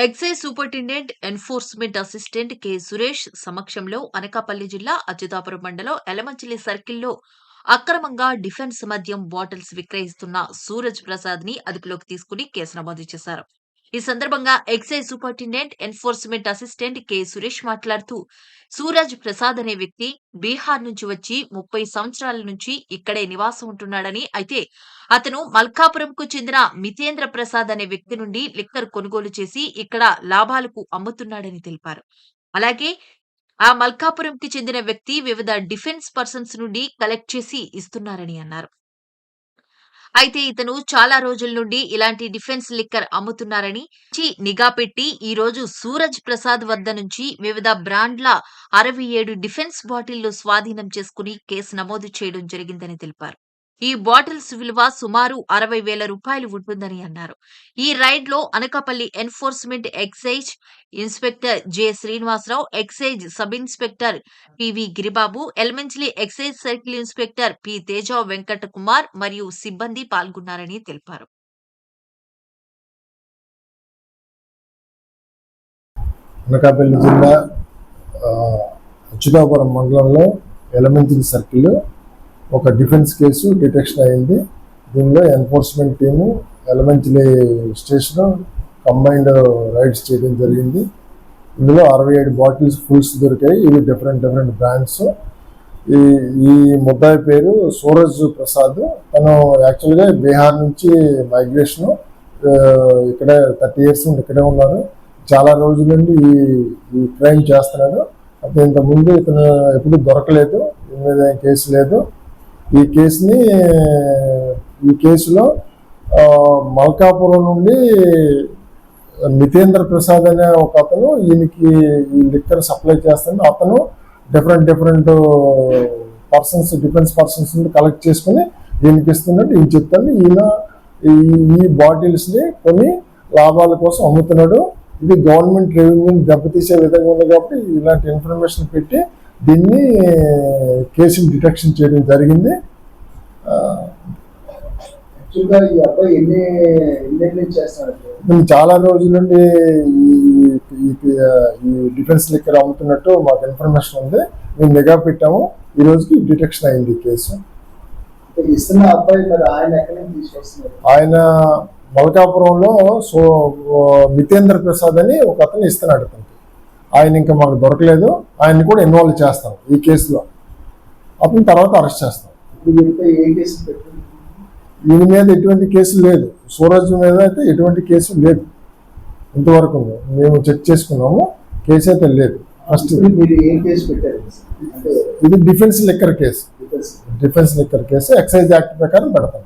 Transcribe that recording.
Excise superintendent enforcement assistant K. Suresh సమక్షంలో అనకాపల్లి జిల్లా అచ్యుతాపురం మండలం ఎలమంచిలి సర్కిల్లో అక్రమంగా డిఫెన్స్ మద్యం బాటిల్స్ విక్రయిస్తున్న సూరజ్ ప్రసాద్ని అదుపులోకి తీసుకుని కేసు నమోదు చేశారు. ఈ సందర్భంగా excise superintendent enforcement assistant K. Suresh మాట్లాడుతూ సూరజ్ ప్రసాద్ అనే వ్యక్తి బీహార్ నుంచి వచ్చి ముప్పై సంవత్సరాల నుంచి ఇక్కడే నివాసం ఉంటున్నాడని అయితే అతను మల్కాపురంకు చెందిన మితేంద్ర ప్రసాద్ అనే వ్యక్తి నుండి లిక్కర్ కొనుగోలు చేసి ఇక్కడ లాభాలకు అమ్ముతున్నాడని తెలిపారు. అలాగే ఆ మల్కాపురంకి చెందిన వ్యక్తి వివిధ డిఫెన్స్ పర్సన్స్ నుండి కలెక్ట్ చేసి ఇస్తున్నారని అన్నారు. అయితే ఇతను చాలా రోజుల నుండి ఇలాంటి డిఫెన్స్ లిక్కర్ అమ్ముతున్నారని నిఘా పెట్టి ఈ రోజు సూరజ్ ప్రసాద్ వద్ద నుంచి వివిధ బ్రాండ్ల అరవై ఏడు డిఫెన్స్ బాటిళ్ళు స్వాధీనం చేసుకుని కేసు నమోదు చేయడం జరిగిందని తెలిపారు. ఈ బాటిల్స్ విలువ సుమారు అరవై వేల రూపాయలు ఉంటుందని అన్నారు. ఈ రైడ్లో Anakapalli enforcement excise inspector J. Srinivasarao excise sub inspector PV Giribabu Elamanchili excise circle inspector P. Teja Venkata Kumar మరియు సిబ్బంది పాల్గొన్నారని తెలిపారు. అనకాపల్లి జిల్లా అచ్యుతాపురం మండలంలో ఎలమెంటరీ సర్కిల్ ఒక డిఫెన్స్ కేసు డిటెక్షన్ అయింది. దీనిలో enforcement team Elamanchili station combined raids చేయడం జరిగింది. ఇందులో అరవై ఏడు బాటిల్స్ ఫుల్స్ దొరికాయి. ఇవి డిఫరెంట్ డిఫరెంట్ బ్రాండ్స్. ఈ ఈ ముద్దాయి పేరు సూరజ్ ప్రసాద్. తను యాక్చువల్గా బీహార్ నుంచి మైగ్రేషన్ ఇక్కడే థర్టీ ఇయర్స్ నుండి ఇక్కడే ఉన్నారు. చాలా రోజుల నుండి ఈ ఈ క్రైమ్ చేస్తున్నాడు. అతను ఇంతకుముందు ఇతను ఎప్పుడు దొరకలేదు. మీద కేసు లేదు. ఈ కేసుని ఈ కేసులో మల్కాపురం నుండి నితేంద్ర ప్రసాద్ అనే ఒక అతను ఈయనకి ఈ లిక్కర్ సప్లై చేస్తాడు అతను different different persons defence persons నుండి కలెక్ట్ చేసుకుని ఈయనకి ఇస్తున్నట్టు ఈయన చెప్తాను ఈయన ఈ ఈ బాటిల్స్ని కొన్ని లాభాల కోసం అమ్ముతున్నాడు. ఇది గవర్నమెంట్ రెవెన్యూని దెబ్బతీసే విధంగా ఉంది కాబట్టి ఇలాంటి ఇన్ఫర్మేషన్ పెట్టి దీన్ని కేసుని డిటెక్షన్ చేయడం జరిగింది. మేము చాలా రోజుల నుండి ఈ- డిఫెన్స్ లిక్కర్ అమ్ముతున్నట్టు మాకు ఇన్ఫర్మేషన్ ఉంది. మేము నిఘా పెట్టాము. ఈ రోజుకి డిటెక్షన్ అయింది కేసు. ఆయన ఎక్కడి నుంచి తీసుకొస్తున్నారు ఆయన మల్కాపురంలో సో మితేంద్ర ప్రసాద్ అని ఒక అతను ఇస్తున్నాడు. ఆయన ఇంకా మాకు దొరకలేదు. ఆయన్ని కూడా ఇన్వాల్వ్ చేస్తాం ఈ కేసులో. అతని తర్వాత అరెస్ట్ చేస్తాం. దీని మీద ఎటువంటి కేసు లేదు. సూరజ్ మీద అయితే ఎటువంటి కేసు లేదు. ఇంతవరకు మేము చెక్ చేసుకున్నాము. కేసు అయితే లేదు. ఫస్ట్ ఇది defence liquor case. Defence defence liquor case. Excise act ప్రకారం పెడతాం.